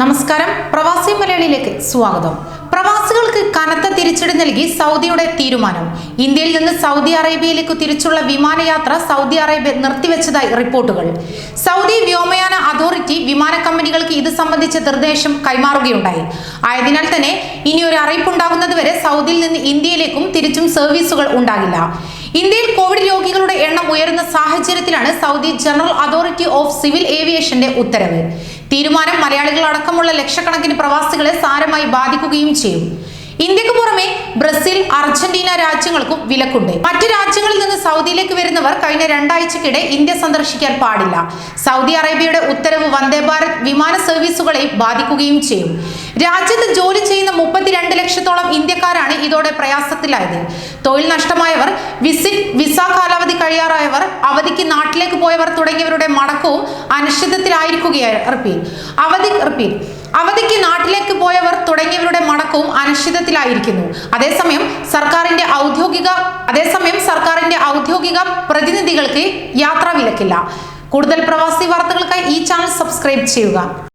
നമസ്കാരം. പ്രവാസി മലയാളിയിലേക്ക് സ്വാഗതം. പ്രവാസികൾക്ക് കനത്ത തിരിച്ചടി നൽകി സൗദിയുടെ തീരുമാനം. ഇന്ത്യയിൽ നിന്ന് സൗദി അറേബ്യയിലേക്ക് തിരിച്ചുള്ള വിമാനയാത്ര സൗദി അറേബ്യ നിർത്തിവെച്ചതായി റിപ്പോർട്ടുകൾ. സൗദി വ്യോമയാന അതോറിറ്റി വിമാന കമ്പനികൾക്ക് ഇത് സംബന്ധിച്ച നിർദ്ദേശം കൈമാറുകയുണ്ടായി. ആയതിനാൽ തന്നെ ഇനി ഒരു അറിയിപ്പുണ്ടാകുന്നതുവരെ സൗദിയിൽ നിന്ന് ഇന്ത്യയിലേക്കും തിരിച്ചും സർവീസുകൾ ഉണ്ടാകില്ല. ഇന്ത്യയിൽ കോവിഡ് രോഗികളുടെ എണ്ണം ഉയരുന്ന സാഹചര്യത്തിലാണ് Saudi general authority of civil ഏവിയേഷന്റെ ഉത്തരവ്. തീരുമാനം മലയാളികൾ അടക്കമുള്ള ലക്ഷക്കണക്കിന് പ്രവാസികളെ സാരമായി ബാധിക്കുകയും ചെയ്യും. ഇന്ത്യയ്ക്ക് പുറമെ ബ്രസീൽ അർജന്റീന രാജ്യങ്ങൾക്കും വിലക്കുണ്ട്. മറ്റു രാജ്യങ്ങളിൽ നിന്ന് സൗദിയിലേക്ക് വരുന്നവർ കഴിഞ്ഞ രണ്ടാഴ്ചക്കിടെ ഇന്ത്യ സന്ദർശിക്കാൻ പാടില്ല. സൗദി അറേബ്യയുടെ ഉത്തരവ് വന്ദേ ഭാരത് വിമാന സർവീസുകളെ ബാധിക്കുകയും ചെയ്യും. രാജ്യത്ത് ജോലി ചെയ്യുന്ന മുപ്പത്തിരണ്ട് ലക്ഷത്തോളം ഇന്ത്യക്കാരാണ് ഇതോടെ പ്രയാസത്തിലായത്. തൊഴിൽ നഷ്ടമായവർ വിസിറ്റ് വിസ കാലാവധി കഴിയാറായവർ അവധിക്ക് നാട്ടിലേക്ക് പോയവർ തുടങ്ങിയവരുടെ മടക്കവും അനിശ്ചിതത്തിലായിരിക്കുകയാണ് റിപ്പീറ്റ്. അവധി റിപ്പീറ്റ്. അവധിക്ക് നാട്ടിലേക്ക് പോയവർ തുടങ്ങിയവരുടെ മടക്കവും അനിശ്ചിതത്തിലായിരിക്കുന്നു. അതേസമയം സർക്കാരിന്റെ ഔദ്യോഗിക അതേസമയം സർക്കാരിന്റെ ഔദ്യോഗിക പ്രതിനിധികൾക്ക് യാത്രാ വിലക്കില്ല കൂടുതൽ പ്രവാസി വാർത്തകൾക്കായി ഈ ചാനൽ സബ്സ്ക്രൈബ് ചെയ്യുക.